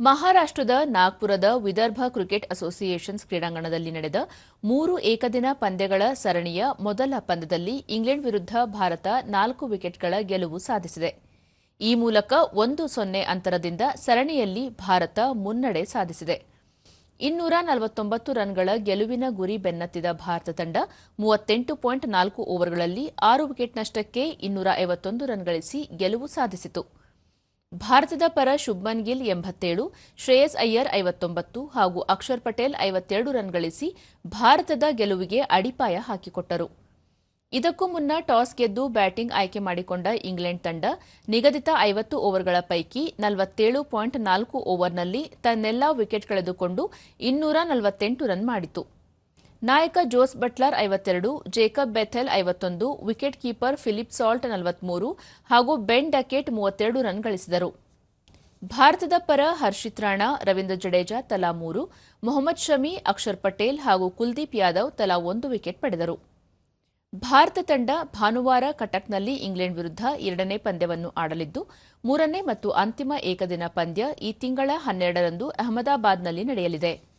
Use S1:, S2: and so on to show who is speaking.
S1: ಮಹಾರಾಷ್ಟ್ರದ ನಾಗ್ಪುರದ Vidarbha cricket associations ಕ್ರೀಡಾಂಗಣದಲ್ಲಿ ನಡೆದ ಮೂರು ಏಕದಿನ ಪಂದ್ಯಗಳ ಸರಣಿಯ ಮೊದಲ ಪಂದ್ಯದಲ್ಲಿ ಇಂಗ್ಲೆಂಡ್ ವಿರುದ್ಧ ಭಾರತ ನಾಲ್ಕು ವಿಕೆಟ್ಗಳ ಗೆಲುವು ಸಾಧಿಸಿದೆ. ಈ ಮೂಲಕ ಒಂದು ಸೊನ್ನೆ ಅಂತರದಿಂದ ಸರಣಿಯಲ್ಲಿ ಭಾರತ ಮುನ್ನಡೆ ಸಾಧಿಸಿದೆ. ಇನ್ನೂರ ನಲವತ್ತೊಂಬತ್ತು ರನ್ಗಳ ಗೆಲುವಿನ ಗುರಿ ಬೆನ್ನತ್ತಿದ ಭಾರತ ತಂಡ ಮೂವತ್ತೆಂಟು ಪಾಯಿಂಟ್ ನಾಲ್ಕು ಓವರ್ಗಳಲ್ಲಿ ಆರು ವಿಕೆಟ್ ನಷ್ಟಕ್ಕೆ ಇನ್ನೂರ ಐವತ್ತೊಂದು ರನ್ ಗಳಿಸಿ ಗೆಲುವು ಸಾಧಿಸಿತು. ಭಾರತದ ಪರ ಶುಭ್ಮನ್ ಗಿಲ್ ಎಂಬತ್ತೇಳು, ಶ್ರೇಯಸ್ ಅಯ್ಯರ್ ಐವತ್ತೊಂಬತ್ತು ಹಾಗೂ ಅಕ್ಷರ್ ಪಟೇಲ್ ಐವತ್ತೆರಡು ರನ್ ಗಳಿಸಿ ಭಾರತದ ಗೆಲುವಿಗೆ ಅಡಿಪಾಯ ಹಾಕಿಕೊಟ್ಟರು. ಇದಕ್ಕೂ ಮುನ್ನ ಟಾಸ್ ಗೆದ್ದು ಬ್ಯಾಟಿಂಗ್ ಆಯ್ಕೆ ಮಾಡಿಕೊಂಡ ಇಂಗ್ಲೆಂಡ್ ತಂಡ ನಿಗದಿತ ಐವತ್ತು ಓವರ್ಗಳ ಪೈಕಿ ನಲವತ್ತೇಳು ಪಾಯಿಂಟ್ ನಾಲ್ಕು ಓವರ್ನಲ್ಲಿ ತನ್ನೆಲ್ಲಾ ವಿಕೆಟ್ ಕಳೆದುಕೊಂಡು ಇನ್ನೂರ ನಲವತ್ತೆಂಟು ರನ್ ಮಾಡಿತು ನಾಯಕ ಜೋಸ್ ಬಟ್ಲರ್ ಐವತ್ತೆರಡು, ಜೇಕಬ್ ಬೆಥೆಲ್ ಐವತ್ತೊಂದು, ವಿಕೆಟ್ ಕೀಪರ್ ಫಿಲಿಪ್ ಸಾಲ್ಟ್ ನಲವತ್ಮೂರು ಹಾಗೂ ಬೆನ್ ಡಕೆಟ್ ಮೂವತ್ತೆರಡು ರನ್ ಗಳಿಸಿದರು. ಭಾರತದ ಪರ ಹರ್ಷಿತ್ ರಾಣಾ, ರವೀಂದ್ರ ಜಡೇಜಾ ತಲಾ ಮೂರು, ಮೊಹಮ್ಮದ್ ಶಮಿ, ಅಕ್ಷರ್ ಪಟೇಲ್ ಹಾಗೂ ಕುಲ್ದೀಪ್ ಯಾದವ್ ತಲಾ ಒಂದು ವಿಕೆಟ್ ಪಡೆದರು. ಭಾರತ ತಂಡ ಭಾನುವಾರ ಕಟಕ್ನಲ್ಲಿ ಇಂಗ್ಲೆಂಡ್ ವಿರುದ್ಧ ಎರಡನೇ ಪಂದ್ಯವನ್ನು ಆಡಲಿದ್ದು, ಮೂರನೇ ಮತ್ತು ಅಂತಿಮ ಏಕದಿನ ಪಂದ್ಯ ಈ ತಿಂಗಳ ಹನ್ನೆರಡರಂದು ಅಹಮದಾಬಾದ್ನಲ್ಲಿ ನಡೆಯಲಿದೆ.